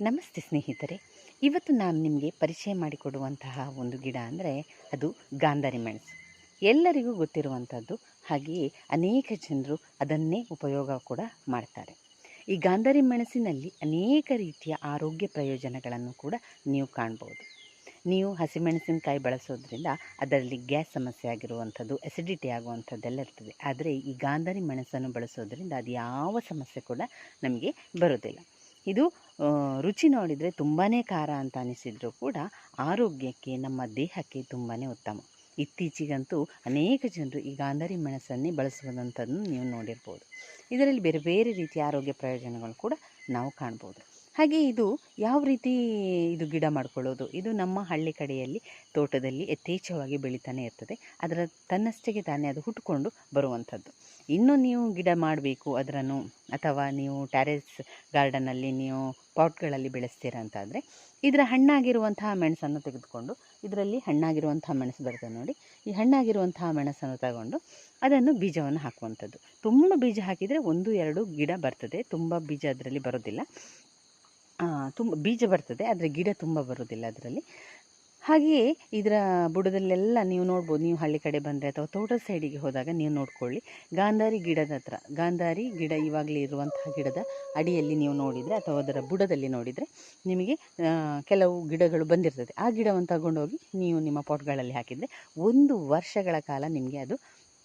ನಮಸ್ತೆ ಸ್ನೇಹಿತರೆ. ಇವತ್ತು ನಾನು ನಿಮಗೆ ಪರಿಚಯ ಮಾಡಿಕೊಡುವಂತಹ ಒಂದು ಗಿಡ ಅಂದರೆ ಅದು ಗಾಂಧಾರಿ ಮೆಣಸು. ಎಲ್ಲರಿಗೂ ಗೊತ್ತಿರುವಂಥದ್ದು ಹಾಗೆಯೇ ಅನೇಕ ಜನರು ಅದನ್ನೇ ಉಪಯೋಗ ಕೂಡ ಮಾಡ್ತಾರೆ. ಈ ಗಾಂಧಾರಿ ಮೆಣಸಿನಲ್ಲಿ ಅನೇಕ ರೀತಿಯ ಆರೋಗ್ಯ ಪ್ರಯೋಜನಗಳನ್ನು ಕೂಡ ನೀವು ಕಾಣ್ಬೋದು. ನೀವು ಹಸಿಮೆಣಸಿನಕಾಯಿ ಬಳಸೋದ್ರಿಂದ ಅದರಲ್ಲಿ ಗ್ಯಾಸ್ ಸಮಸ್ಯೆ ಆಗಿರುವಂಥದ್ದು ಎಸಿಡಿಟಿ ಆಗುವಂಥದ್ದೆಲ್ಲ ಇರ್ತದೆ. ಆದರೆ ಈ ಗಾಂಧಾರಿ ಮೆಣಸನ್ನು ಬಳಸೋದ್ರಿಂದ ಅದು ಯಾವ ಸಮಸ್ಯೆ ಕೂಡ ನಮಗೆ ಬರೋದಿಲ್ಲ. ಇದು ರುಚಿ ನೋಡಿದರೆ ತುಂಬಾ ಖಾರ ಅಂತ ಅನಿಸಿದರೂ ಕೂಡ ಆರೋಗ್ಯಕ್ಕೆ ನಮ್ಮ ದೇಹಕ್ಕೆ ತುಂಬಾ ಉತ್ತಮ. ಇತ್ತೀಚಿಗಂತೂ ಅನೇಕ ಜನರು ಈ ಗಾಂಧಾರಿ ಮೆಣಸನ್ನೇ ಬಳಸುವಂಥದ್ದನ್ನು ನೀವು ನೋಡಿರ್ಬೋದು. ಇದರಲ್ಲಿ ಬೇರೆ ಬೇರೆ ರೀತಿಯ ಆರೋಗ್ಯ ಪ್ರಯೋಜನಗಳು ಕೂಡ ನಾವು ಕಾಣ್ಬೋದು. ಹಾಗೆ ಇದು ಯಾವ ರೀತಿ ಇದು ಗಿಡ ಮಾಡ್ಕೊಳ್ಳೋದು? ಇದು ನಮ್ಮ ಹಳ್ಳಿ ಕಡೆಯಲ್ಲಿ ತೋಟದಲ್ಲಿ ಯಥೇಚ್ಛವಾಗಿ ಬೆಳೀತಾನೆ ಇರ್ತದೆ. ಅದರ ತನ್ನಷ್ಟಕ್ಕೆ ತಾನೇ ಅದು ಹುಟ್ಟುಕೊಂಡು ಬರುವಂಥದ್ದು. ಇನ್ನು ನೀವು ಗಿಡ ಮಾಡಬೇಕು ಅದರನ್ನು, ಅಥವಾ ನೀವು ಟ್ಯಾರೆಸ್ ಗಾರ್ಡನಲ್ಲಿ ನೀವು ಪಾಟ್ಗಳಲ್ಲಿ ಬೆಳೆಸ್ತೀರಾ ಅಂತಾದರೆ, ಇದರ ಹಣ್ಣಾಗಿರುವಂತಹ ಮೆಣಸನ್ನು ತೆಗೆದುಕೊಂಡು, ಇದರಲ್ಲಿ ಹಣ್ಣಾಗಿರುವಂತಹ ಮೆಣಸು ಬರ್ತದೆ ನೋಡಿ. ಈ ಹಣ್ಣಾಗಿರುವಂತಹ ಮೆಣಸನ್ನು ತಗೊಂಡು ಅದನ್ನು ಬೀಜವನ್ನು ಹಾಕುವಂಥದ್ದು. ತುಂಬ ಬೀಜ ಹಾಕಿದರೆ ಒಂದು, ಎರಡು ಗಿಡ ಬರ್ತದೆ. ತುಂಬ ಬೀಜ ಅದರಲ್ಲಿ ಬರೋದಿಲ್ಲ. ತುಂಬ ಬೀಜ ಬರ್ತದೆ, ಆದರೆ ಗಿಡ ತುಂಬ ಬರೋದಿಲ್ಲ ಅದರಲ್ಲಿ. ಹಾಗೆಯೇ ಇದರ ಬುಡದಲ್ಲೆಲ್ಲ ನೀವು ನೋಡ್ಬೋದು, ನೀವು ಹಳ್ಳಿ ಕಡೆ ಬಂದರೆ ಅಥವಾ ತೋಟದ ಸೈಡಿಗೆ ಹೋದಾಗ ನೀವು ನೋಡ್ಕೊಳ್ಳಿ. ಗಾಂಧಾರಿ ಗಿಡದ ಹತ್ರ, ಗಾಂಧಾರಿ ಗಿಡ ಇವಾಗಲೇ ಇರುವಂತಹ ಗಿಡದ ಅಡಿಯಲ್ಲಿ ನೀವು ನೋಡಿದರೆ ಅಥವಾ ಅದರ ಬುಡದಲ್ಲಿ ನೋಡಿದರೆ ನಿಮಗೆ ಕೆಲವು ಗಿಡಗಳು ಬಂದಿರ್ತದೆ. ಆ ಗಿಡವನ್ನು ತಗೊಂಡೋಗಿ ನೀವು ನಿಮ್ಮ ಪಾಟ್ಗಳಲ್ಲಿ ಹಾಕಿದರೆ ಒಂದು ವರ್ಷಗಳ ಕಾಲ ನಿಮಗೆ ಅದು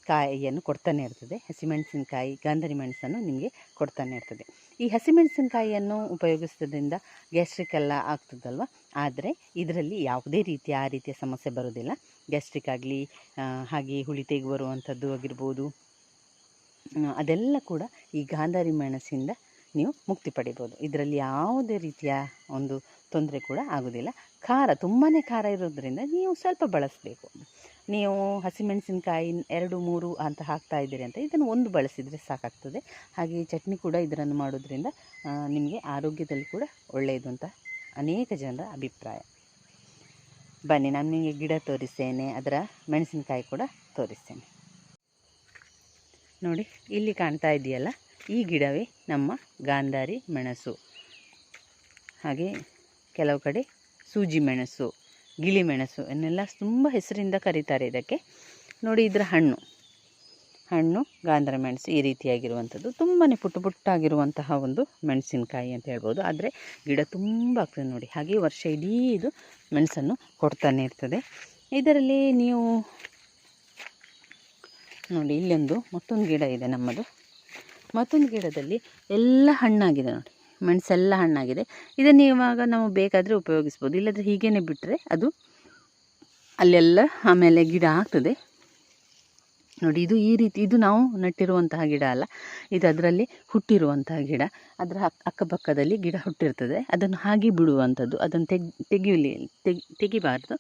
ಕಾಯಿಯನ್ನು ಕೊಡ್ತಾನೆ ಇರ್ತದೆ. ಹಸಿಮೆಣಸಿನಕಾಯಿ, ಗಾಂಧಾರಿ ಮೆಣಸನ್ನು ನಿಮಗೆ ಕೊಡ್ತಾನೆ ಇರ್ತದೆ. ಈ ಹಸಿಮೆಣಸಿನಕಾಯಿಯನ್ನು ಉಪಯೋಗಿಸೋದ್ರಿಂದ ಗ್ಯಾಸ್ಟ್ರಿಕ್ ಎಲ್ಲ ಆಗ್ತದಲ್ವ? ಆದರೆ ಇದರಲ್ಲಿ ಯಾವುದೇ ರೀತಿಯ ಆ ರೀತಿಯ ಸಮಸ್ಯೆ ಬರೋದಿಲ್ಲ ಗ್ಯಾಸ್ಟ್ರಿಕ್ ಆಗಲಿ ಹಾಗೆ ಹುಳಿ ತೆಗೆ ಬರುವಂಥದ್ದು ಆಗಿರ್ಬೋದು. ಅದೆಲ್ಲ ಕೂಡ ಈ ಗಾಂಧಾರಿ ಮೆಣಸಿಂದ ನೀವು ಮುಕ್ತಿ ಪಡಿಬೋದು. ಇದರಲ್ಲಿ ಯಾವುದೇ ರೀತಿಯ ಒಂದು ತೊಂದರೆ ಕೂಡ ಆಗೋದಿಲ್ಲ. ಖಾರ ತುಂಬಾ ಖಾರ ಇರೋದ್ರಿಂದ ನೀವು ಸ್ವಲ್ಪ ಬಳಸಬೇಕು. ನೀವು ಹಸಿಮೆಣಸಿನಕಾಯಿ ಎರಡು, ಮೂರು ಅಂತ ಹಾಕ್ತಾ ಇದ್ದೀರಿ ಅಂತ ಇದನ್ನು ಒಂದು ಬಳಸಿದರೆ ಸಾಕಾಗ್ತದೆ. ಹಾಗೆ ಚಟ್ನಿ ಕೂಡ ಇದರನ್ನು ಮಾಡೋದ್ರಿಂದ ನಿಮಗೆ ಆರೋಗ್ಯದಲ್ಲಿ ಕೂಡ ಒಳ್ಳೆಯದು ಅಂತ ಅನೇಕ ಜನರ ಅಭಿಪ್ರಾಯ. ಬನ್ನಿ, ನಾನು ನಿಮಗೆ ಗಿಡ ತೋರಿಸ್ತೇನೆ, ಅದರ ಮೆಣಸಿನಕಾಯಿ ಕೂಡ ತೋರಿಸ್ತೇನೆ. ನೋಡಿ, ಇಲ್ಲಿ ಕಾಣ್ತಾ ಇದೆಯಲ್ಲ, ಈ ಗಿಡವೇ ನಮ್ಮ ಗಾಂಧಾರಿ ಮೆಣಸು. ಹಾಗೆ ಕೆಲವು ಕಡೆ ಸೂಜಿ ಮೆಣಸು, ಗಿಳಿ ಮೆಣಸು ಅನ್ನೆಲ್ಲ ತುಂಬ ಹೆಸರಿಂದ ಕರೀತಾರೆ ಇದಕ್ಕೆ. ನೋಡಿ ಇದರ ಹಣ್ಣು. ಹಣ್ಣು, ಗಾಂಧ್ರ ಮೆಣಸು ಈ ರೀತಿಯಾಗಿರುವಂಥದ್ದು. ತುಂಬಾ ಪುಟ್ಟ ಪುಟ್ಟಾಗಿರುವಂತಹ ಒಂದು ಮೆಣಸಿನಕಾಯಿ ಅಂತ ಹೇಳ್ಬೋದು. ಆದರೆ ಗಿಡ ತುಂಬ ಆಗ್ತದೆ ನೋಡಿ. ಹಾಗೆ ವರ್ಷ ಇಡೀ ಇದು ಮೆಣಸನ್ನು ಕೊಡ್ತಾನೆ ಇರ್ತದೆ. ಇದರಲ್ಲಿ ನೀವು ನೋಡಿ ಇಲ್ಲೊಂದು ಮತ್ತೊಂದು ಗಿಡ ಇದೆ ನಮ್ಮದು. ಮತ್ತೊಂದು ಗಿಡದಲ್ಲಿ ಎಲ್ಲ ಹಣ್ಣಾಗಿದೆ ನೋಡಿ. ಮೆಣಸೆಲ್ಲ ಹಣ್ಣಾಗಿದೆ. ಇದನ್ನು ಇವಾಗ ನಾವು ಬೇಕಾದರೆ ಉಪಯೋಗಿಸ್ಬೋದು. ಇಲ್ಲದ್ರೆ ಹೀಗೇ ಬಿಟ್ಟರೆ ಅದು ಅಲ್ಲೆಲ್ಲ ಆಮೇಲೆ ಗಿಡ ಆಗ್ತದೆ. ನೋಡಿ, ಇದು ಈ ರೀತಿ, ಇದು ನಾವು ನೆಟ್ಟಿರುವಂತಹ ಗಿಡ ಅಲ್ಲ. ಇದು ಅದರಲ್ಲಿ ಹುಟ್ಟಿರುವಂತಹ ಗಿಡ. ಅದರ ಅಕ್ಕಪಕ್ಕದಲ್ಲಿ ಗಿಡ ಹುಟ್ಟಿರ್ತದೆ. ಅದನ್ನು ಹಾಗೆ ಬಿಡುವಂಥದ್ದು. ಅದನ್ನು ತೆಗ್, ತೆಗಿಲಿ, ತೆಗಿ, ತೆಗಿಬಾರ್ದು.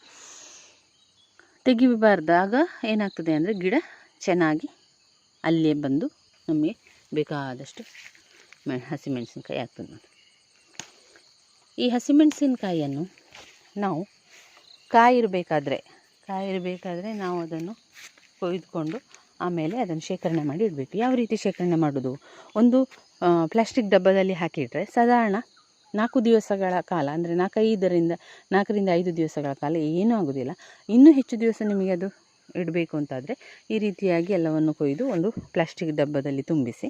ತೆಗಿಬಾರ್ದಾಗ ಏನಾಗ್ತದೆ ಅಂದರೆ ಗಿಡ ಚೆನ್ನಾಗಿ ಅಲ್ಲೇ ಬಂದು ನಮಗೆ ಬೇಕಾದಷ್ಟು ಮೆ ಹಸಿಮೆಣಸಿನ್ಕಾಯಿ ಆಗ್ತದೆ ನೋಡಿ. ಈ ಹಸಿಮೆಣಸಿನಕಾಯಿಯನ್ನು ನಾವು ಕಾಯಿರಬೇಕಾದ್ರೆ ಕಾಯಿರಬೇಕಾದ್ರೆ ನಾವು ಅದನ್ನು ಕೊಯ್ದುಕೊಂಡು ಆಮೇಲೆ ಅದನ್ನು ಶೇಖರಣೆ ಮಾಡಿ ಇಡಬೇಕು. ಯಾವ ರೀತಿ ಶೇಖರಣೆ ಮಾಡೋದು? ಒಂದು ಪ್ಲಾಸ್ಟಿಕ್ ಡಬ್ಬದಲ್ಲಿ ಹಾಕಿಟ್ರೆ ಸಾಧಾರಣ ನಾಲ್ಕು ದಿವಸಗಳ ಕಾಲ, ಅಂದರೆ ನಾಲ್ಕೈದರಿಂದ, ನಾಲ್ಕರಿಂದ ಐದು ದಿವಸಗಳ ಕಾಲ ಏನೂ ಆಗೋದಿಲ್ಲ. ಇನ್ನೂ ಹೆಚ್ಚು ದಿವಸ ನಿಮಗೆ ಅದು ಇಡಬೇಕು ಅಂತಾದರೆ ಈ ರೀತಿಯಾಗಿ ಎಲ್ಲವನ್ನು ಕೊಯ್ದು ಒಂದು ಪ್ಲಾಸ್ಟಿಕ್ ಡಬ್ಬದಲ್ಲಿ ತುಂಬಿಸಿ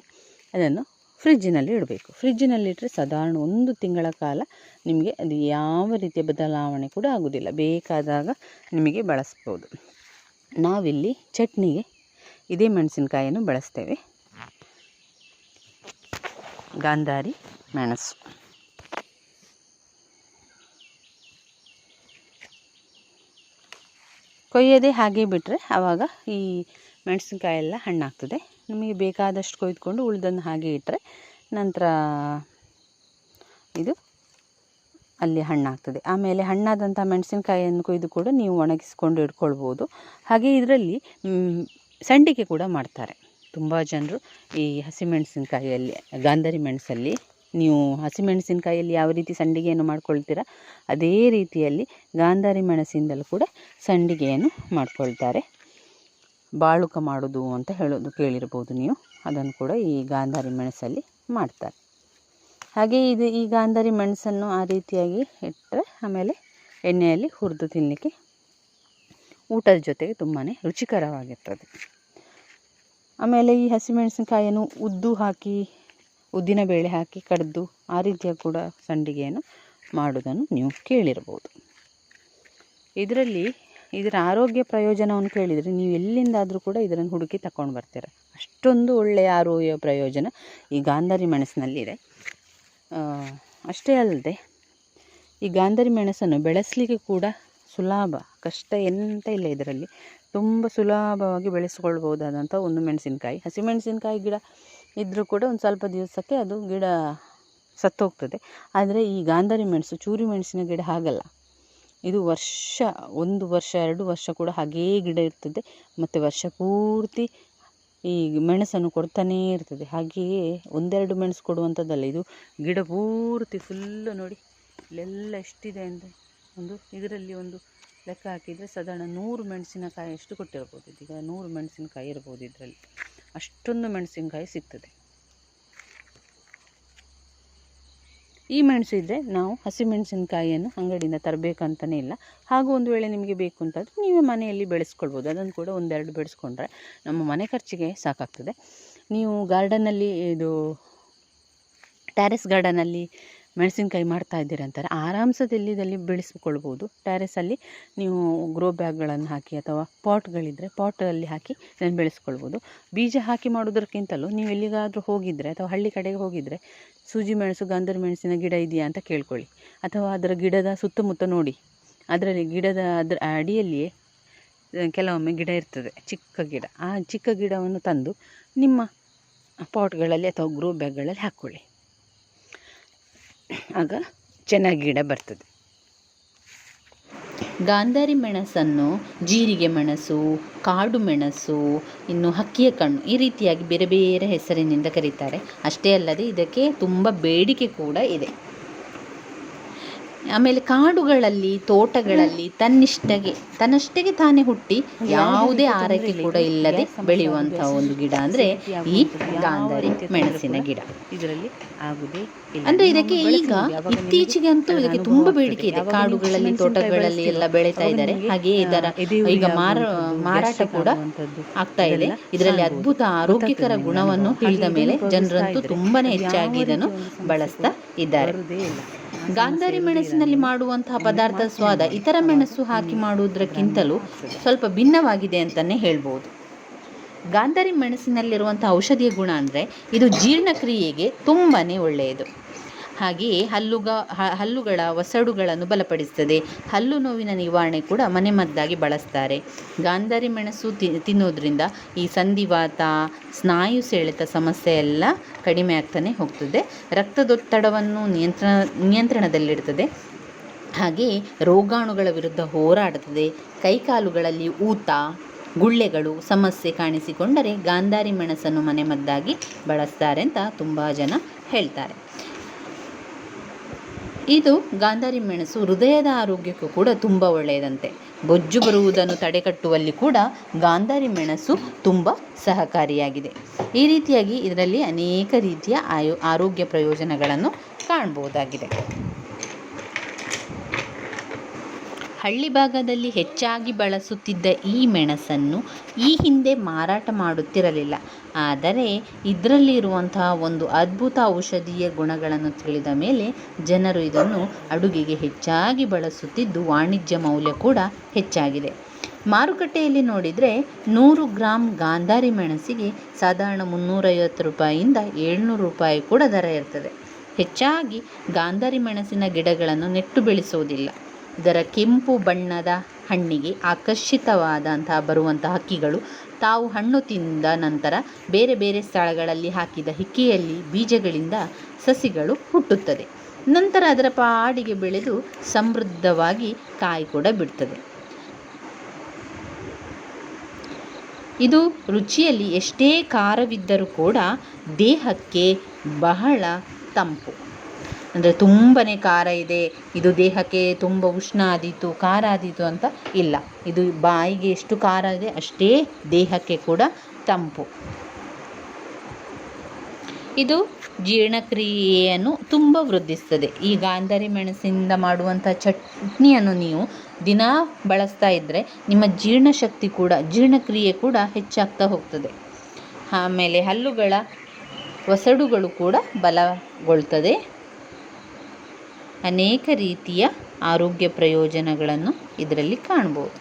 ಅದನ್ನು ಫ್ರಿಜ್ಜಿನಲ್ಲಿ ಇಡಬೇಕು. ಫ್ರಿಜ್ಜಿನಲ್ಲಿಟ್ಟರೆ ಸಾಧಾರಣ ಒಂದು ತಿಂಗಳ ಕಾಲ ನಿಮಗೆ ಅದು ಯಾವ ರೀತಿಯ ಬದಲಾವಣೆ ಕೂಡ ಆಗುವುದಿಲ್ಲ. ಬೇಕಾದಾಗ ನಿಮಗೆ ಬಳಸ್ಬೋದು. ನಾವಿಲ್ಲಿ ಚಟ್ನಿಗೆ ಇದೇ ಮೆಣಸಿನಕಾಯಿಯನ್ನು ಬಳಸ್ತೇವೆ. ಗಾಂಧಾರಿ ಮೆಣಸು. ಕೊಯ್ಯದೆ ಹಾಗೆ ಬಿಟ್ಟರೆ ಆವಾಗ ಈ ಮೆಣಸಿನ್ಕಾಯಿ ಎಲ್ಲ ಹಣ್ಣಾಗ್ತದೆ. ನಮಗೆ ಬೇಕಾದಷ್ಟು ಕೊಯ್ದುಕೊಂಡು ಉಳ್ದನ್ನು ಹಾಗೆ ಇಟ್ಟರೆ ನಂತರ ಇದು ಅಲ್ಲಿ ಹಣ್ಣಾಗ್ತದೆ ಆಮೇಲೆ ಹಣ್ಣಾದಂಥ ಮೆಣಸಿನಕಾಯಿಯನ್ನು ಕೊಯ್ದು ಕೂಡ ನೀವು ಒಣಗಿಸ್ಕೊಂಡು ಇಟ್ಕೊಳ್ಬೋದು. ಹಾಗೆ ಇದರಲ್ಲಿ ಸಂಡಿಗೆ ಕೂಡ ಮಾಡ್ತಾರೆ. ತುಂಬ ಜನರು ಈ ಹಸಿಮೆಣಸಿನಕಾಯಿಯಲ್ಲಿ, ಗಾಂಧರಿ ಮೆಣಸಲ್ಲಿ ನೀವು ಹಸಿಮೆಣಸಿನಕಾಯಿಯಲ್ಲಿ ಯಾವ ರೀತಿ ಸಂಡಿಗೆಯನ್ನು ಮಾಡ್ಕೊಳ್ತೀರ, ಅದೇ ರೀತಿಯಲ್ಲಿ ಗಾಂಧಾರಿ ಮೆಣಸಿಂದಲೂ ಕೂಡ ಸಂಡಿಗೆಯನ್ನು ಮಾಡ್ಕೊಳ್ತಾರೆ. ಬಾಳುಕ ಮಾಡೋದು ಅಂತ ಹೇಳೋದು ಕೇಳಿರ್ಬೋದು ನೀವು. ಅದನ್ನು ಕೂಡ ಈ ಗಾಂಧಾರಿ ಮೆಣಸಲ್ಲಿ ಮಾಡ್ತಾರೆ. ಹಾಗೆ ಇದು ಈ ಗಾಂಧಾರಿ ಮೆಣಸನ್ನು ಆ ರೀತಿಯಾಗಿ ಇಟ್ಟರೆ ಆಮೇಲೆ ಎಣ್ಣೆಯಲ್ಲಿ ಹುರಿದು ತಿನ್ನಲಿಕ್ಕೆ ಊಟದ ಜೊತೆಗೆ ತುಂಬಾ ರುಚಿಕರವಾಗಿರ್ತದೆ. ಆಮೇಲೆ ಈ ಹಸಿಮೆಣಸಿನಕಾಯಿಯನ್ನು ಉದ್ದು ಹಾಕಿ, ಉದ್ದಿನ ಬೇಳೆ ಹಾಕಿ ಕಡಿದು ಆ ರೀತಿಯ ಕೂಡ ಸಂಡಿಗೆಯನ್ನು ಮಾಡುವುದನ್ನು ನೀವು ಕೇಳಿರ್ಬೋದು. ಇದರಲ್ಲಿ ಇದರ ಆರೋಗ್ಯ ಪ್ರಯೋಜನವನ್ನು ಕೇಳಿದರೆ ನೀವು ಎಲ್ಲಿಂದಾದರೂ ಕೂಡ ಇದನ್ನು ಹುಡುಕಿ ತಗೊಂಡು ಬರ್ತೀರ. ಅಷ್ಟೊಂದು ಒಳ್ಳೆಯ ಆರೋಗ್ಯ ಪ್ರಯೋಜನ ಈ ಗಾಂಧಾರಿ ಮೆಣಸಿನಲ್ಲಿದೆ. ಅಷ್ಟೇ ಅಲ್ಲದೆ ಈ ಗಾಂಧಾರಿ ಮೆಣಸನ್ನು ಬೆಳೆಸಲಿಕ್ಕೆ ಕೂಡ ಸುಲಭ, ಕಷ್ಟ ಎಂತ ಇಲ್ಲ ಇದರಲ್ಲಿ. ತುಂಬ ಸುಲಭವಾಗಿ ಬೆಳೆಸ್ಕೊಳ್ಬೋದಾದಂಥ ಒಂದು ಮೆಣಸಿನಕಾಯಿ. ಹಸಿಮೆಣಸಿನಕಾಯಿ ಗಿಡ ಇದ್ದರೂ ಕೂಡ ಒಂದು ಸ್ವಲ್ಪ ದಿವಸಕ್ಕೆ ಅದು ಗಿಡ ಸತ್ತೋಗ್ತದೆ. ಆದರೆ ಈ ಗಾಂಧಾರಿ ಮೆಣಸು, ಚೂರಿ ಮೆಣಸಿನ ಗಿಡ ಹಾಗಲ್ಲ. ಇದು ವರ್ಷ, ಒಂದು ವರ್ಷ, ಎರಡು ವರ್ಷ ಕೂಡ ಹಾಗೇ ಗಿಡ ಇರ್ತದೆ. ಮತ್ತು ವರ್ಷ ಪೂರ್ತಿ ಈ ಮೆಣಸನ್ನು ಕೊಡ್ತಾನೇ ಇರ್ತದೆ. ಹಾಗೆಯೇ ಒಂದೆರಡು ಮೆಣಸು ಕೊಡುವಂಥದ್ದಲ್ಲ, ಇದು ಗಿಡ ಪೂರ್ತಿ ಫುಲ್ಲು ನೋಡಿ, ಇಲ್ಲೆಲ್ಲ ಎಷ್ಟಿದೆ ಅಂತ ಒಂದು ಇದರಲ್ಲಿ ಒಂದು ಲೆಕ್ಕ ಹಾಕಿದರೆ ಸಾಧಾರಣ ನೂರು ಮೆಣಸಿನಕಾಯಿ ಅಷ್ಟು ಕೊಟ್ಟಿರ್ಬೋದು. ಇದೀಗ ನೂರು ಮೆಣಸಿನಕಾಯಿ ಇರ್ಬೋದು ಇದರಲ್ಲಿ. ಅಷ್ಟೊಂದು ಮೆಣಸಿನಕಾಯಿ ಸಿಗ್ತದೆ. ಈ ಮೆಣಸು ಇದ್ದರೆ ನಾವು ಹಸಿಮೆಣಸಿನಕಾಯಿಯನ್ನು ಅಂಗಡಿಯಿಂದ ತರಬೇಕಂತಲೇ ಇಲ್ಲ. ಹಾಗೂ ಒಂದು ವೇಳೆ ನಿಮಗೆ ಬೇಕು ಅಂತಂದರೆ ನೀವೇ ಮನೆಯಲ್ಲಿ ಬೆಳೆಸ್ಕೊಳ್ಬೋದು. ಅದನ್ನು ಕೂಡ ಒಂದೆರಡು ಬೆಳೆಸ್ಕೊಂಡ್ರೆ ನಮ್ಮ ಮನೆ ಖರ್ಚಿಗೆ ಸಾಕಾಗ್ತದೆ. ನೀವು ಗಾರ್ಡನಲ್ಲಿ ಇದು ಟ್ಯಾರೆಸ್ ಗಾರ್ಡನಲ್ಲಿ ಮೆಣಸಿನ್ಕಾಯಿ ಮಾಡ್ತಾ ಇದ್ದೀರ ಅಂತಾರೆ. ಆರಾಮ್ಸದಲ್ಲಿ ಬೆಳೆಸ್ಕೊಳ್ಬೋದು? ಟ್ಯಾರೆಸಲ್ಲಿ ನೀವು ಗ್ರೋ ಬ್ಯಾಗ್ಗಳನ್ನು ಹಾಕಿ ಅಥವಾ ಪಾಟ್ಗಳಿದ್ದರೆ ಪಾಟಲ್ಲಿ ಹಾಕಿ ಇದನ್ನು ಬೆಳೆಸ್ಕೊಳ್ಬೋದು. ಬೀಜ ಹಾಕಿ ಮಾಡೋದಕ್ಕಿಂತಲೂ ನೀವು ಎಲ್ಲಿಗಾದರೂ ಹೋಗಿದ್ದರೆ ಅಥವಾ ಹಳ್ಳಿ ಕಡೆಗೆ ಹೋಗಿದ್ದರೆ ಸೂಜಿ ಮೆಣಸು ಗಂಧದ ಮೆಣಸಿನ ಗಿಡ ಇದೆಯಾ ಅಂತ ಕೇಳ್ಕೊಳ್ಳಿ. ಅಥವಾ ಅದರ ಗಿಡದ ಸುತ್ತಮುತ್ತ ನೋಡಿ. ಅದರಲ್ಲಿ ಗಿಡದ ಅದರ ಅಡಿಯಲ್ಲಿಯೇ ಕೆಲವೊಮ್ಮೆ ಗಿಡ ಇರ್ತದೆ, ಚಿಕ್ಕ ಗಿಡ. ಆ ಚಿಕ್ಕ ಗಿಡವನ್ನು ತಂದು ನಿಮ್ಮ ಪಾಟ್ಗಳಲ್ಲಿ ಅಥವಾ ಗ್ರೋ ಬ್ಯಾಗ್ಗಳಲ್ಲಿ ಹಾಕ್ಕೊಳ್ಳಿ ಆಗ ಚೆನ್ನಾಗಿ ಗಿಡ ಬರ್ತದೆ. ಗಾಂಧಾರಿ ಮೆಣಸನ್ನು, ಜೀರಿಗೆ ಮೆಣಸು, ಕಾಡು ಮೆಣಸು, ಇನ್ನು ಹಕ್ಕಿಯ ಕಣ್ಣು ಈ ರೀತಿಯಾಗಿ ಬೇರೆ ಬೇರೆ ಹೆಸರಿನಿಂದ ಕರೀತಾರೆ. ಅಷ್ಟೇ ಅಲ್ಲದೆ ಇದಕ್ಕೆ ತುಂಬ ಬೇಡಿಕೆ ಕೂಡ ಇದೆ. ಆಮೇಲೆ ಕಾಡುಗಳಲ್ಲಿ ತೋಟಗಳಲ್ಲಿ ತನ್ನಿಷ್ಟಗೆ ತನ್ನಷ್ಟಕ್ಕೆ ತಾನೇ ಹುಟ್ಟಿ ಯಾವುದೇ ಆರೈಕೆ ಕೂಡ ಇಲ್ಲದೆ ಬೆಳೆಯುವಂತಹ ಒಂದು ಗಿಡ ಅಂದ್ರೆ ಈ ಗಾಂಧಾರಿ ಮೆಣಸಿನ ಗಿಡ. ಇದರಲ್ಲಿ ಆಗುದೇ ಅಂದ್ರೆ ಇದಕ್ಕೆ ಈಗ ಇತ್ತೀಚೆಗೆ ಅಂತೂ ಇದಕ್ಕೆ ತುಂಬಾ ಬೇಡಿಕೆ ಇದೆ. ಕಾಡುಗಳಲ್ಲಿ ತೋಟಗಳಲ್ಲಿ ಎಲ್ಲ ಬೆಳೀತಾ ಇದ್ದಾರೆ. ಹಾಗೆ ಇದರ ಈಗ ಮಾರ ಮಾರಾಟ ಕೂಡ ಆಗ್ತಾ ಇದೆ. ಇದರಲ್ಲಿ ಅದ್ಭುತ ಆರೋಗ್ಯಕರ ಗುಣವನ್ನು ತಿಳಿದ ಮೇಲೆ ಜನರಂತೂ ತುಂಬಾನೇ ಹೆಚ್ಚಾಗಿ ಇದನ್ನು ಬಳಸ್ತಾ ಇದ್ದಾರೆ. ಗಾಂಧಾರಿ ಮೆಣಸಿನಲ್ಲಿ ಮಾಡುವಂತಹ ಪದಾರ್ಥ ಸ್ವಾದ ಇತರ ಮೆಣಸು ಹಾಕಿ ಮಾಡುವುದಕ್ಕಿಂತಲೂ ಸ್ವಲ್ಪ ಭಿನ್ನವಾಗಿದೆ ಅಂತಲೇ ಹೇಳ್ಬೋದು. ಗಾಂಧಾರಿ ಮೆಣಸಿನಲ್ಲಿರುವಂಥ ಔಷಧೀಯ ಗುಣ ಅಂದರೆ ಇದು ಜೀರ್ಣಕ್ರಿಯೆಗೆ ತುಂಬಾ ಒಳ್ಳೆಯದು. ಹಾಗೆಯೇ ಹಲ್ಲುಗ ಹಲ್ಲುಗಳ ಒಸಡುಗಳನ್ನು ಬಲಪಡಿಸ್ತದೆ. ಹಲ್ಲು ನೋವಿನ ನಿವಾರಣೆ ಕೂಡ ಮನೆಮದ್ದಾಗಿ ಬಳಸ್ತಾರೆ. ಗಾಂಧಾರಿ ಮೆಣಸು ತಿನ್ನೋದ್ರಿಂದ ಈ ಸಂಧಿವಾತ, ಸ್ನಾಯು ಸೆಳೆತ ಸಮಸ್ಯೆ ಎಲ್ಲ ಕಡಿಮೆ ಆಗ್ತಾನೆ ಹೋಗ್ತದೆ. ರಕ್ತದೊತ್ತಡವನ್ನು ನಿಯಂತ್ರಣ, ನಿಯಂತ್ರಣದಲ್ಲಿಡ್ತದೆ. ಹಾಗೆಯೇ ರೋಗಾಣುಗಳ ವಿರುದ್ಧ ಹೋರಾಡುತ್ತದೆ ಕೈಕಾಲುಗಳಲ್ಲಿ ಊತ, ಗುಳ್ಳೆಗಳು ಸಮಸ್ಯೆ ಕಾಣಿಸಿಕೊಂಡರೆ ಗಾಂಧಾರಿ ಮೆಣಸನ್ನು ಮನೆಮದ್ದಾಗಿ ಬಳಸ್ತಾರೆ ಅಂತ ತುಂಬ ಜನ ಹೇಳ್ತಾರೆ. ಇದು ಗಾಂಧಾರಿ ಮೆಣಸು ಹೃದಯದ ಆರೋಗ್ಯಕ್ಕೂ ಕೂಡ ತುಂಬ ಒಳ್ಳೆಯದಂತೆ. ಬೊಜ್ಜು ಬರುವುದನ್ನು ತಡೆಗಟ್ಟುವಲ್ಲಿ ಕೂಡ ಗಾಂಧಾರಿ ಮೆಣಸು ತುಂಬ ಸಹಕಾರಿಯಾಗಿದೆ. ಈ ರೀತಿಯಾಗಿ ಇದರಲ್ಲಿ ಅನೇಕ ರೀತಿಯ ಆಯೋ, ಆರೋಗ್ಯ ಪ್ರಯೋಜನಗಳನ್ನು ಕಾಣ್ಬೋದಾಗಿದೆ. ಹಳ್ಳಿ ಭಾಗದಲ್ಲಿ ಹೆಚ್ಚಾಗಿ ಬಳಸುತ್ತಿದ್ದ ಈ ಮೆಣಸನ್ನು ಈ ಹಿಂದೆ ಮಾರಾಟ ಮಾಡುತ್ತಿರಲಿಲ್ಲ. ಆದರೆ ಇದರಲ್ಲಿರುವಂತಹ ಒಂದು ಅದ್ಭುತ ಔಷಧೀಯ ಗುಣಗಳನ್ನು ತಿಳಿದ ಮೇಲೆ ಜನರು ಇದನ್ನು ಅಡುಗೆಗೆ ಹೆಚ್ಚಾಗಿ ಬಳಸುತ್ತಿದ್ದು ವಾಣಿಜ್ಯ ಮೌಲ್ಯ ಕೂಡ ಹೆಚ್ಚಾಗಿದೆ. ಮಾರುಕಟ್ಟೆಯಲ್ಲಿ ನೋಡಿದರೆ ನೂರು ಗ್ರಾಂ ಗಾಂಧಾರಿ ಮೆಣಸಿಗೆ ಸಾಧಾರಣ ಮುನ್ನೂರೈವತ್ತು ರೂಪಾಯಿಯಿಂದ ಏಳ್ನೂರು ರೂಪಾಯಿ ಕೂಡ ದರ ಇರ್ತದೆ. ಹೆಚ್ಚಾಗಿ ಗಾಂಧಾರಿ ಮೆಣಸಿನ ಗಿಡಗಳನ್ನು ನೆಟ್ಟು ಬೆಳೆಸುವುದಿಲ್ಲ. ಇದರ ಕೆಂಪು ಬಣ್ಣದ ಹಣ್ಣಿಗೆ ಆಕರ್ಷಿತವಾದಂತಹ ಬರುವಂತಹ ಹಕ್ಕಿಗಳು. ತಾವು ಹಣ್ಣು ತಿಂದ ನಂತರ ಬೇರೆ ಬೇರೆ ಸ್ಥಳಗಳಲ್ಲಿ ಹಾಕಿದ ಹಿಕ್ಕಿಯಲ್ಲಿ ಬೀಜಗಳಿಂದ ಸಸಿಗಳು ಹುಟ್ಟುತ್ತದೆ. ನಂತರ ಅದರ ಪಾಡಿಗೆ ಬೆಳೆದು ಸಮೃದ್ಧವಾಗಿ ಕಾಯಿ ಕೂಡ ಬಿಡ್ತದೆ. ಇದು ರುಚಿಯಲ್ಲಿ ಎಷ್ಟೇ ಖಾರವಿದ್ದರೂ ಕೂಡ ದೇಹಕ್ಕೆ ಬಹಳ ತಂಪು. ಅಂದರೆ ತುಂಬಾ ಖಾರ ಇದೆ. ಇದು ದೇಹಕ್ಕೆ ತುಂಬ ಉಷ್ಣ ಆದೀತು ಖಾರ ಆದೀತು ಅಂತ ಇಲ್ಲ. ಇದು ಬಾಯಿಗೆ ಎಷ್ಟು ಖಾರ ಇದೆ ಅಷ್ಟೇ ದೇಹಕ್ಕೆ ಕೂಡ ತಂಪು. ಇದು ಜೀರ್ಣಕ್ರಿಯೆಯನ್ನು ತುಂಬ ವೃದ್ಧಿಸ್ತದೆ. ಈ ಗಾಂಧಾರಿ ಮೆಣಸಿನಿಂದ ಮಾಡುವಂಥ ಚಟ್ನಿಯನ್ನು ನೀವು ದಿನ ಬಳಸ್ತಾ ಇದ್ದರೆ ನಿಮ್ಮ ಜೀರ್ಣಶಕ್ತಿ ಕೂಡ, ಜೀರ್ಣಕ್ರಿಯೆ ಕೂಡ ಹೆಚ್ಚಾಗ್ತಾ ಹೋಗ್ತದೆ. ಆಮೇಲೆ ಹಲ್ಲುಗಳ ಒಸಡುಗಳು ಕೂಡ ಬಲಗೊಳ್ತದೆ. ಅನೇಕ ರೀತಿಯ ಆರೋಗ್ಯ ಪ್ರಯೋಜನಗಳನ್ನು ಇದರಲ್ಲಿ ಕಾಣ್ಬೋದು.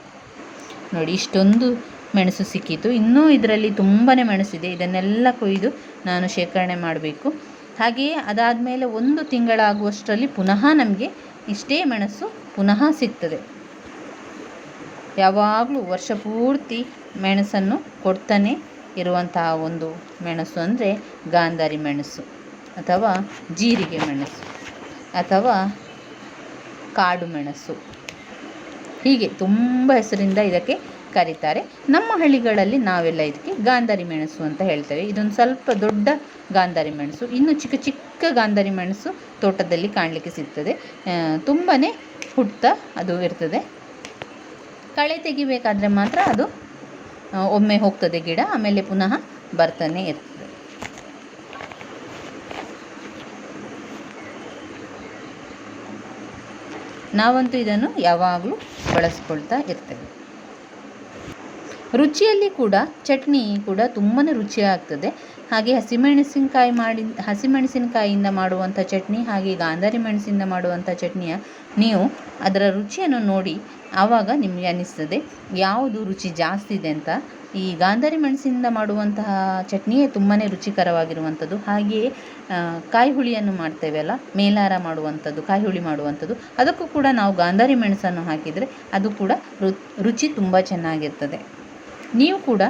ನೋಡಿ, ಇಷ್ಟೊಂದು ಮೆಣಸು ಸಿಕ್ಕಿತು ಇನ್ನೂ ಇದರಲ್ಲಿ ತುಂಬಾ ಮೆಣಸಿದೆ. ಇದನ್ನೆಲ್ಲ ಕೊಯ್ದು ನಾನು ಶೇಖರಣೆ ಮಾಡಬೇಕು. ಹಾಗೆಯೇ ಅದಾದಮೇಲೆ ಒಂದು ತಿಂಗಳಾಗುವಷ್ಟರಲ್ಲಿ ಪುನಃ ನಮಗೆ ಇಷ್ಟೇ ಮೆಣಸು ಪುನಃ ಸಿಗ್ತದೆ. ಯಾವಾಗಲೂ ವರ್ಷ ಪೂರ್ತಿ ಮೆಣಸನ್ನು ಕೊಡ್ತಾನೆ ಇರುವಂತಹ ಒಂದು ಮೆಣಸು ಅಂದರೆ ಗಾಂಧಾರಿ ಮೆಣಸು ಅಥವಾ ಜೀರಿಗೆ ಮೆಣಸು. ಅಥವಾ ಕಾಡು ಮೆಣಸು. ಹೀಗೆ ತುಂಬ ಹೆಸರಿಂದ ಇದಕ್ಕೆ ಕರೀತಾರೆ. ನಮ್ಮ ಹಳ್ಳಿಗಳಲ್ಲಿ ನಾವೆಲ್ಲ ಇದಕ್ಕೆ ಗಾಂಧಾರಿ ಮೆಣಸು ಅಂತ ಹೇಳ್ತೇವೆ. ಇದೊಂದು ಸ್ವಲ್ಪ ದೊಡ್ಡ ಗಾಂಧಾರಿ ಮೆಣಸು. ಇನ್ನು ಚಿಕ್ಕ ಚಿಕ್ಕ ಗಾಂಧಾರಿ ಮೆಣಸು ತೋಟದಲ್ಲಿ ಕಾಣಲಿಕ್ಕೆ ಸಿಗ್ತದೆ. ತುಂಬಾ ಹುಟ್ಟ ಅದು ಇರ್ತದೆ. ಕಳೆ ತೆಗಿಬೇಕಾದ್ರೆ ಮಾತ್ರ ಅದು ಒಮ್ಮೆ ಹೋಗ್ತದೆ ಗಿಡ, ಆಮೇಲೆ ಪುನಃ ಬರ್ತಾನೆ ಇರ್ತದೆ. ನಾವಂತೂ ಇದನ್ನು ಯಾವಾಗಲೂ ಬಳಸ್ಕೊಳ್ತಾ ಇರ್ತೇವೆ. ರುಚಿಯಲ್ಲಿ ಕೂಡ, ಚಟ್ನಿ ಕೂಡ ತುಂಬಾ ರುಚಿಯಾಗ್ತದೆ. ಹಾಗೆ ಹಸಿಮೆಣಸಿನಕಾಯಿ ಮಾಡಿ ಹಸಿಮೆಣಸಿನಕಾಯಿಯಿಂದ ಮಾಡುವಂಥ ಚಟ್ನಿ, ಹಾಗೆ ಗಾಂಧಾರಿ ಮೆಣಸಿಂದ ಮಾಡುವಂಥ ಚಟ್ನಿಯ ನೀವು ಅದರ ರುಚಿಯನ್ನು ನೋಡಿ ಆವಾಗ ನಿಮಗೆ ಅನ್ನಿಸ್ತದೆ ಯಾವುದು ರುಚಿ ಜಾಸ್ತಿ ಇದೆ ಅಂತ ಈ ಗಾಂಧಾರಿ ಮೆಣಸಿನಿಂದ ಮಾಡುವಂತಹ ಚಟ್ನಿಯೇ ತುಂಬಾ ರುಚಿಕರವಾಗಿರುವಂಥದ್ದು. ಹಾಗೆಯೇ ಕಾಯಿ ಹುಳಿಯನ್ನು ಮಾಡ್ತೇವಲ್ಲ ಮೇಲಾರ ಮಾಡುವಂಥದ್ದು ಕಾಯಿ ಹುಳಿ ಮಾಡುವಂಥದ್ದು. ಅದಕ್ಕೂ ಕೂಡ ನಾವು ಗಾಂಧಾರಿ ಮೆಣಸನ್ನು ಹಾಕಿದರೆ ಅದು ಕೂಡ ರುಚಿ ತುಂಬ ಚೆನ್ನಾಗಿರ್ತದೆ. ನೀವು ಕೂಡ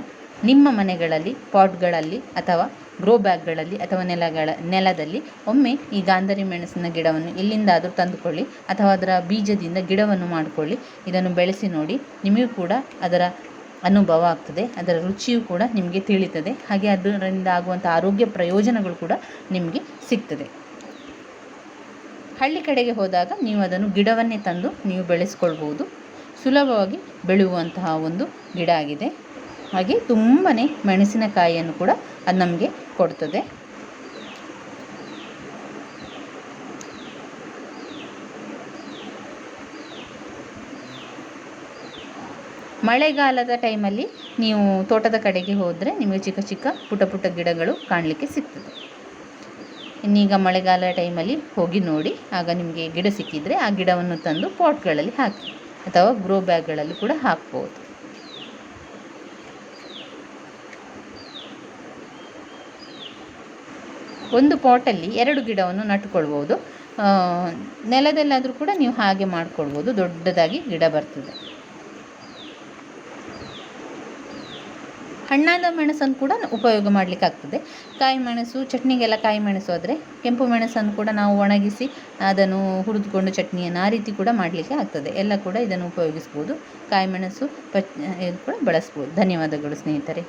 ನಿಮ್ಮ ಮನೆಗಳಲ್ಲಿ, ಪಾಟ್ಗಳಲ್ಲಿ ಅಥವಾ ಗ್ರೋ ಬ್ಯಾಗ್ಗಳಲ್ಲಿ ಅಥವಾ ನೆಲಗಳ, ನೆಲದಲ್ಲಿ ಒಮ್ಮೆ ಈ ಗಾಂಧಾರಿ ಮೆಣಸಿನ ಗಿಡವನ್ನು ಎಲ್ಲಿಂದಾದರೂ ತಂದುಕೊಳ್ಳಿ ಅಥವಾ ಅದರ ಬೀಜದಿಂದ ಗಿಡವನ್ನು ಮಾಡಿಕೊಳ್ಳಿ. ಇದನ್ನು ಬೆಳೆಸಿ ನೋಡಿ, ನಿಮಗೂ ಕೂಡ ಅದರ ಅನುಭವ ಆಗ್ತದೆ, ಅದರ ರುಚಿಯೂ ಕೂಡ ನಿಮಗೆ ತಿಳಿತದೆ, ಹಾಗೆ ಅದರಿಂದ ಆಗುವಂಥ ಆರೋಗ್ಯ ಪ್ರಯೋಜನಗಳು ಕೂಡ ನಿಮಗೆ ಸಿಗ್ತದೆ. ಹಳ್ಳಿ ಕಡೆಗೆ ಹೋದಾಗ ನೀವು ಅದನ್ನು ಗಿಡವನ್ನೇ ತಂದು ನೀವು ಬೆಳೆಸ್ಕೊಳ್ಬೋದು. ಸುಲಭವಾಗಿ ಬೆಳೆಯುವಂತಹ ಒಂದು ಗಿಡ ಆಗಿದೆ. ಹಾಗೆ ತುಂಬಾ ಮೆಣಸಿನಕಾಯಿಯನ್ನು ಕೂಡ ಅದು ನಮಗೆ ಕೊಡ್ತದೆ. ಮಳೆಗಾಲದ ಟೈಮಲ್ಲಿ ನೀವು ತೋಟದ ಕಡೆಗೆ ಹೋದರೆ ನಿಮಗೆ ಚಿಕ್ಕ ಚಿಕ್ಕ ಪುಟ್ಟ ಪುಟ್ಟ ಗಿಡಗಳು ಕಾಣಲಿಕ್ಕೆ ಸಿಗ್ತದೆ. ಇನ್ನೀಗ ಮಳೆಗಾಲ ಟೈಮಲ್ಲಿ ಹೋಗಿ ನೋಡಿ, ಆಗ ನಿಮಗೆ ಗಿಡ ಸಿಕ್ಕಿದರೆ ಆ ಗಿಡವನ್ನು ತಂದು ಪಾಟ್ಗಳಲ್ಲಿ ಹಾಕಿ ಅಥವಾ ಗ್ರೋ ಬ್ಯಾಗ್ಗಳಲ್ಲಿ ಕೂಡ ಹಾಕ್ಬೋದು. ಒಂದು ಪಾಟಲ್ಲಿ ಎರಡು ಗಿಡವನ್ನು ನಟ್ಕೊಳ್ಬೋದು ನೆಲದಲ್ಲಾದರೂ ಕೂಡ ನೀವು ಹಾಗೆ ಮಾಡ್ಕೊಳ್ಬೋದು, ದೊಡ್ಡದಾಗಿ ಗಿಡ ಬರ್ತದೆ. ಹಣ್ಣಾದ ಮೆಣಸನ್ನು ಕೂಡ ಉಪಯೋಗ ಮಾಡಲಿಕ್ಕೆ ಆಗ್ತದೆ ಕಾಯಿ ಮೆಣಸು, ಚಟ್ನಿಗೆಲ್ಲ ಕಾಯಿ ಮೆಣಸು ಆದರೆ ಕೆಂಪು ಮೆಣಸನ್ನು ಕೂಡ ನಾವು ಒಣಗಿಸಿ ಅದನ್ನು ಹುರಿದುಕೊಂಡು ಚಟ್ನಿಯನ್ನು ಆ ರೀತಿ ಕೂಡ ಮಾಡಲಿಕ್ಕೆ ಆಗ್ತದೆ. ಎಲ್ಲ ಕೂಡ ಇದನ್ನು ಉಪಯೋಗಿಸ್ಬೋದು. ಕಾಯಿ ಮೆಣಸು, ಪಚ್ ಇದು ಕೂಡ ಬಳಸ್ಬೋದು. ಧನ್ಯವಾದಗಳು ಸ್ನೇಹಿತರೆ.